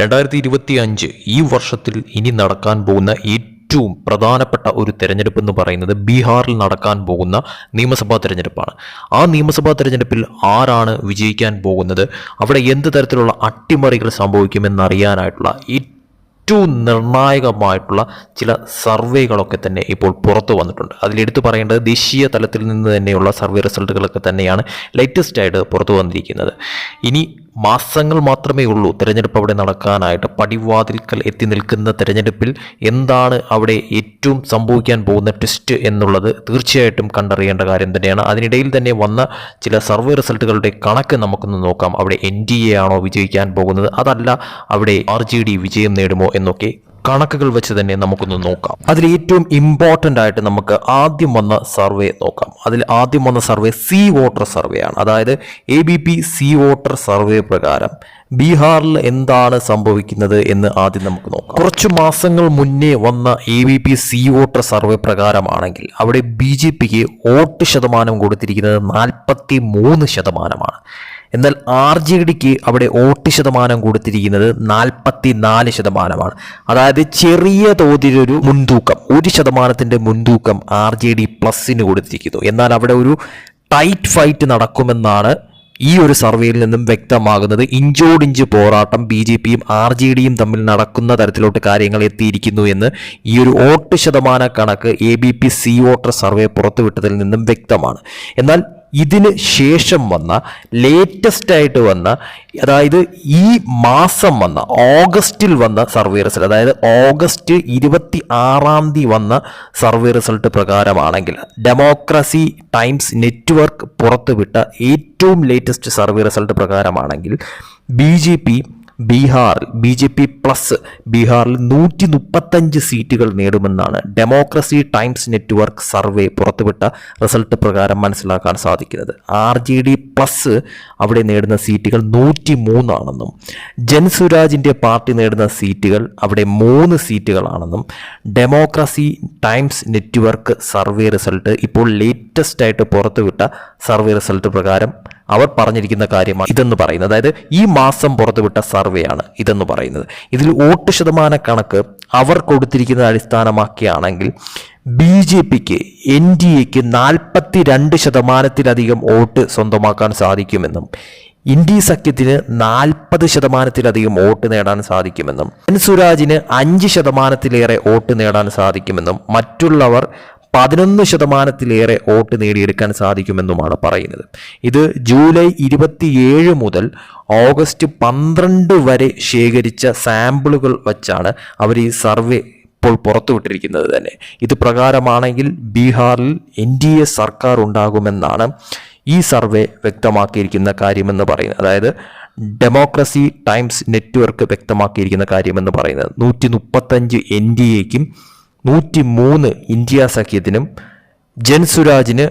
രണ്ടായിരത്തി ഇരുപത്തി അഞ്ച് ഈ വർഷത്തിൽ ഇനി നടക്കാൻ പോകുന്ന ഏറ്റവും പ്രധാനപ്പെട്ട ഒരു തെരഞ്ഞെടുപ്പ് എന്ന് പറയുന്നത് ബീഹാറിൽ നടക്കാൻ പോകുന്ന നിയമസഭാ തെരഞ്ഞെടുപ്പാണ്. ആ നിയമസഭാ തെരഞ്ഞെടുപ്പിൽ ആരാണ് വിജയിക്കാൻ പോകുന്നത്? അവിടെ എന്ത് തരത്തിലുള്ള അട്ടിമറികൾ സംഭവിക്കുമെന്നറിയാനായിട്ടുള്ള ഏറ്റവും നിർണായകമായിട്ടുള്ള ചില സർവേകളൊക്കെ തന്നെ ഇപ്പോൾ പുറത്തു വന്നിട്ടുണ്ട്. അതിലെടുത്തു പറയേണ്ടത് ദേശീയ തലത്തിൽ നിന്ന് തന്നെയുള്ള സർവേ റിസൾട്ടുകളൊക്കെ തന്നെയാണ് ലേറ്റസ്റ്റ് ആയിട്ട് പുറത്തു വന്നിരിക്കുന്നത്. ഇനി മാസങ്ങൾ മാത്രമേ ഉള്ളൂ തിരഞ്ഞെടുപ്പ് അവിടെ നടക്കാനായിട്ട്. പടിവാതിൽക്കൽ എത്തി നിൽക്കുന്ന തിരഞ്ഞെടുപ്പിൽ എന്താണ് അവിടെ ഏറ്റവും സംഭവിക്കാൻ പോകുന്ന ട്വിസ്റ്റ് എന്നുള്ളത് തീർച്ചയായിട്ടും കണ്ടറിയേണ്ട കാര്യം തന്നെയാണ്. അതിനിടയിൽ തന്നെ വന്ന ചില സർവേ റിസൾട്ടുകളുടെ കണക്ക് നമുക്കൊന്ന് നോക്കാം. അവിടെ എൻ ഡി എ ആണോ വിജയിക്കാൻ പോകുന്നത്? അതല്ല അവിടെ ആർ ഡി വിജയം നേടുമോ എന്നൊക്കെ കണക്കുകൾ വെച്ച് തന്നെ നമുക്കൊന്ന് നോക്കാം. അതിൽ ഏറ്റവും ഇമ്പോർട്ടന്റ് ആയിട്ട് നമുക്ക് ആദ്യം വന്ന സർവേ നോക്കാം. അതിൽ ആദ്യം വന്ന സർവേ സി വോട്ടർ സർവേ ആണ്. അതായത് A B P C voter survey പ്രകാരം ബീഹാറിൽ എന്താണ് സംഭവിക്കുന്നത് എന്ന് ആദ്യം നമുക്ക് നോക്കാം. കുറച്ച് മാസങ്ങൾ മുന്നേ വന്ന A B P C voter survey പ്രകാരമാണെങ്കിൽ അവിടെ ബി ജെ പിക്ക് വോട്ട് ശതമാനം കൊടുത്തിരിക്കുന്നത് നാൽപ്പത്തി മൂന്ന് ശതമാനമാണ്. എന്നാൽ ആർ ജെ ഡിക്ക് അവിടെ വോട്ട് ശതമാനം കൊടുത്തിരിക്കുന്നത് നാൽപ്പത്തി നാല് ശതമാനമാണ്. അതായത് ചെറിയ തോതിലൊരു മുൻതൂക്കം ഒരു ശതമാനത്തിന്റെ മുൻതൂക്കം ആർ ജെ ഡി പ്ലസിന് കൊടുത്തിരിക്കുന്നു. എന്നാൽ അവിടെ ഒരു ടൈറ്റ് ഫൈറ്റ് നടക്കുമെന്നാണ് ഈ ഒരു സർവേയിൽ നിന്നും വ്യക്തമാകുന്നത്. ഇഞ്ചോടിഞ്ച് പോരാട്ടം ബി ജെ പിയും ആർ ജെ ഡിയും തമ്മിൽ നടക്കുന്ന തരത്തിലോട്ട് കാര്യങ്ങൾ എത്തിയിരിക്കുന്നു എന്ന് ഈ ഒരു വോട്ട് ശതമാന കണക്ക് A B P C voter survey പുറത്തുവിട്ടതിൽ നിന്നും വ്യക്തമാണ്. എന്നാൽ ഇതിന് ശേഷം വന്ന ലേറ്റസ്റ്റ് ആയിട്ട് വന്ന അതായത് ഈ മാസം വന്ന ഓഗസ്റ്റിൽ വന്ന സർവേ റിസൾട്ട് അതായത് ഓഗസ്റ്റ് ഇരുപത്തി ആറാം തീയതി വന്ന സർവേ റിസൾട്ട് പ്രകാരമാണെങ്കിൽ ഡെമോക്രസി ടൈംസ് നെറ്റ്വർക്ക് പുറത്തുവിട്ട ഏറ്റവും ലേറ്റസ്റ്റ് സർവേ റിസൾട്ട് പ്രകാരമാണെങ്കിൽ ബി ജെ പി ബീഹാറിൽ ബി ജെ പി പ്ലസ് ബീഹാറിൽ നൂറ്റി മുപ്പത്തഞ്ച് സീറ്റുകൾ നേടുമെന്നാണ് ഡെമോക്രസി ടൈംസ് നെറ്റ്വർക്ക് സർവേ പുറത്തുവിട്ട റിസൾട്ട് പ്രകാരം മനസ്സിലാക്കാൻ സാധിക്കുന്നത്. ആർ ജെ ഡി പ്ലസ് അവിടെ നേടുന്ന സീറ്റുകൾ നൂറ്റി മൂന്നാണെന്നും ജൻസുരാജിന്റെ പാർട്ടി നേടുന്ന സീറ്റുകൾ അവിടെ മൂന്ന് സീറ്റുകളാണെന്നും Democracy Times Network survey result ഇപ്പോൾ ലേറ്റസ്റ്റ് ആയിട്ട് പുറത്തുവിട്ട സർവേ റിസൾട്ട് പ്രകാരം അവർ പറഞ്ഞിരിക്കുന്ന കാര്യമാണ് ഇതെന്ന് പറയുന്നത്. അതായത് ഈ മാസം പുറത്തുവിട്ട സർവേയാണ് ഇതെന്ന് പറയുന്നത്. ഇതിൽ വോട്ട് ശതമാന കണക്ക് അവർ കൊടുത്തിരിക്കുന്ന അടിസ്ഥാനമാക്കിയാണെങ്കിൽ ബി ജെ പിക്ക് എൻ ഡി എക്ക് നാൽപ്പത്തി രണ്ട് ശതമാനത്തിലധികം വോട്ട് സ്വന്തമാക്കാൻ സാധിക്കുമെന്നും ഇന്ത്യ സഖ്യത്തിന് നാൽപ്പത് ശതമാനത്തിലധികം വോട്ട് നേടാൻ സാധിക്കുമെന്നും എൻ സുരാജിന് അഞ്ച് ശതമാനത്തിലേറെ വോട്ട് നേടാൻ സാധിക്കുമെന്നും മറ്റുള്ളവർ പതിനൊന്ന് ശതമാനത്തിലേറെ വോട്ട് നേടിയെടുക്കാൻ സാധിക്കുമെന്നുമാണ് പറയുന്നത്. ഇത് ജൂലൈ ഇരുപത്തിയേഴ് മുതൽ ഓഗസ്റ്റ് പന്ത്രണ്ട് വരെ ശേഖരിച്ച സാമ്പിളുകൾ വച്ചാണ് അവർ ഈ സർവേ ഇപ്പോൾ പുറത്തുവിട്ടിരിക്കുന്നത് തന്നെ. ഇത് പ്രകാരമാണെങ്കിൽ ബീഹാറിൽ എൻ ഡി എ സർക്കാർ ഉണ്ടാകുമെന്നാണ് ഈ സർവേ വ്യക്തമാക്കിയിരിക്കുന്ന കാര്യമെന്ന് പറയുന്നത്. അതായത് ഡെമോക്രസി ടൈംസ് നെറ്റ്വർക്ക് വ്യക്തമാക്കിയിരിക്കുന്ന കാര്യമെന്ന് പറയുന്നത്. നൂറ്റി മുപ്പത്തഞ്ച് എൻ ഡി എക്കും നൂറ്റി മൂന്ന് ഇന്ത്യ സഖ്യത്തിനും ജൻസുരാജിന്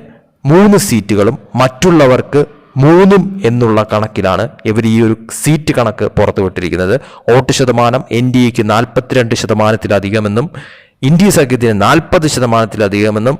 മൂന്ന് സീറ്റുകളും മറ്റുള്ളവർക്ക് മൂന്നും എന്നുള്ള കണക്കിലാണ് ഇവർ ഈ ഒരു സീറ്റ് കണക്ക് പുറത്തുവിട്ടിരിക്കുന്നത്. വോട്ട് ശതമാനം എൻ ഡി എക്ക് നാൽപ്പത്തിരണ്ട് ശതമാനത്തിലധികമെന്നും ഇന്ത്യ സഖ്യത്തിന് നാൽപ്പത് ശതമാനത്തിലധികമെന്നും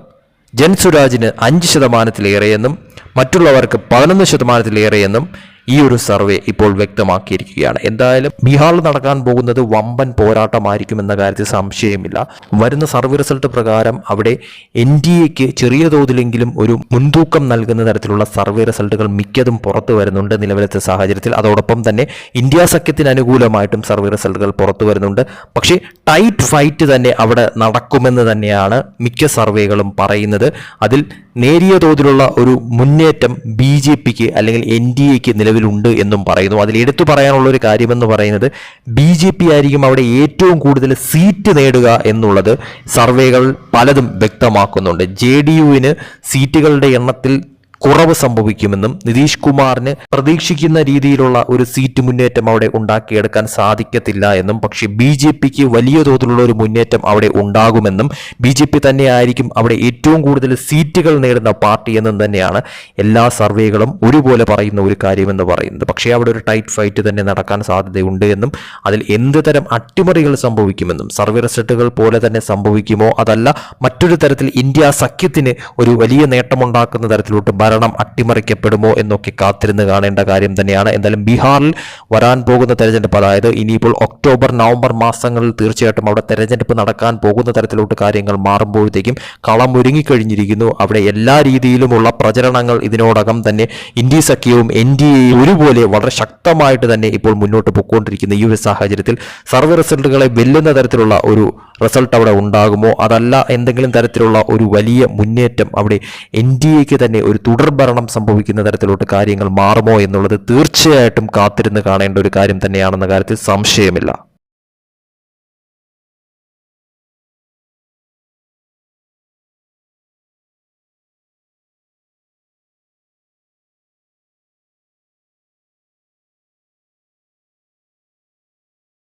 ജൻസുരാജിന് അഞ്ച് ശതമാനത്തിലേറെയെന്നും മറ്റുള്ളവർക്ക് പതിനൊന്ന് ശതമാനത്തിലേറെയെന്നും ഈ ഒരു സർവേ ഇപ്പോൾ വ്യക്തമാക്കിയിരിക്കുകയാണ്. എന്തായാലും ബീഹാറിൽ നടക്കാൻ പോകുന്നത് വമ്പൻ പോരാട്ടമായിരിക്കും എന്ന കാര്യത്തിൽ സംശയമില്ല. വരുന്ന സർവേ റിസൾട്ട് പ്രകാരം അവിടെ എൻ ഡി എക്ക് ചെറിയ തോതിലെങ്കിലും ഒരു മുൻതൂക്കം നൽകുന്ന തരത്തിലുള്ള സർവേ റിസൾട്ടുകൾ മിക്കതും പുറത്തു വരുന്നുണ്ട് നിലവിലത്തെ സാഹചര്യത്തിൽ. അതോടൊപ്പം തന്നെ ഇന്ത്യ സഖ്യത്തിന് അനുകൂലമായിട്ടും സർവേ റിസൾട്ടുകൾ പുറത്തു വരുന്നുണ്ട്. പക്ഷേ ടൈറ്റ് ഫൈറ്റ് തന്നെ അവിടെ നടക്കുമെന്ന് തന്നെയാണ് മിക്ക സർവേകളും പറയുന്നത്. അതിൽ നേരിയ തോതിലുള്ള ഒരു മുന്നേറ്റം ബി ജെ പിക്ക് അല്ലെങ്കിൽ എൻ ഡി എക്ക് നിലവിലുണ്ട് എന്നും പറയുന്നു. അതിൽ എടുത്തു പറയാനുള്ള ഒരു കാര്യമെന്ന് പറയുന്നത് ബി ജെ പി ആയിരിക്കും അവിടെ ഏറ്റവും കൂടുതൽ സീറ്റ് നേടുക എന്നുള്ളത് സർവേകൾ പലതും വ്യക്തമാക്കുന്നുണ്ട്. ജെ ഡി യുവിന് സീറ്റുകളുടെ എണ്ണത്തിൽ കുറവ് സംഭവിക്കുമെന്നും നിതീഷ് കുമാറിന് പ്രതീക്ഷിക്കുന്ന രീതിയിലുള്ള ഒരു സീറ്റ് മുന്നേറ്റം അവിടെ ഉണ്ടാക്കിയെടുക്കാൻ സാധിക്കത്തില്ല എന്നും പക്ഷേ ബി ജെ പിക്ക് വലിയ തോതിലുള്ള ഒരു മുന്നേറ്റം അവിടെ ഉണ്ടാകുമെന്നും ബി ജെ പി തന്നെയായിരിക്കും അവിടെ ഏറ്റവും കൂടുതൽ സീറ്റുകൾ നേടുന്ന പാർട്ടി എന്നും തന്നെയാണ് എല്ലാ സർവേകളും ഒരുപോലെ പറയുന്ന ഒരു കാര്യമെന്ന് പറയുന്നത്. പക്ഷേ അവിടെ ഒരു ടൈറ്റ് ഫൈറ്റ് തന്നെ നടക്കാൻ സാധ്യതയുണ്ട് എന്നും അതിൽ എന്ത് തരം അട്ടിമറികൾ സംഭവിക്കുമെന്നും സർവേ റിസൾട്ടുകൾ പോലെ തന്നെ സംഭവിക്കുമോ അതല്ല മറ്റൊരു തരത്തിൽ ഇന്ത്യ സഖ്യത്തിന് ഒരു വലിയ നേട്ടമുണ്ടാക്കുന്ന തരത്തിലോട്ട് ഭരണം അട്ടിമറിക്കപ്പെടുമോ എന്നൊക്കെ കാത്തിരുന്ന് കാണേണ്ട കാര്യം തന്നെയാണ്. എന്തായാലും ബീഹാറിൽ വരാൻ പോകുന്ന തെരഞ്ഞെടുപ്പ് അതായത് ഇനിയിപ്പോൾ ഒക്ടോബർ നവംബർ മാസങ്ങളിൽ തീർച്ചയായിട്ടും അവിടെ തെരഞ്ഞെടുപ്പ് നടക്കാൻ പോകുന്ന തരത്തിലോട്ട് കാര്യങ്ങൾ മാറുമ്പോഴത്തേക്കും കളം ഒരുങ്ങിക്കഴിഞ്ഞിരിക്കുന്നു. അവിടെ എല്ലാ രീതിയിലുമുള്ള പ്രചരണങ്ങൾ ഇതിനോടകം തന്നെ ഇന്ത്യ സഖ്യവും എൻ ഡി എയും ഒരുപോലെ വളരെ ശക്തമായിട്ട് തന്നെ ഇപ്പോൾ മുന്നോട്ട് പോയിക്കൊണ്ടിരിക്കുന്ന ഈ ഒരു സാഹചര്യത്തിൽ സർവ റിസൾട്ടുകളെ വെല്ലുന്ന തരത്തിലുള്ള ഒരു റിസൾട്ട് അവിടെ ഉണ്ടാകുമോ? അതല്ല എന്തെങ്കിലും തരത്തിലുള്ള ഒരു വലിയ മുന്നേറ്റം അവിടെ എൻ ഡി എക്ക് തന്നെ ഒരു തുടർഭരണം സംഭവിക്കുന്ന തരത്തിലോട്ട് കാര്യങ്ങൾ മാറുമോ എന്നുള്ളത് തീർച്ചയായിട്ടും കാത്തിരുന്ന് കാണേണ്ട ഒരു കാര്യം തന്നെയാണെന്ന കാര്യത്തിൽ സംശയമില്ല.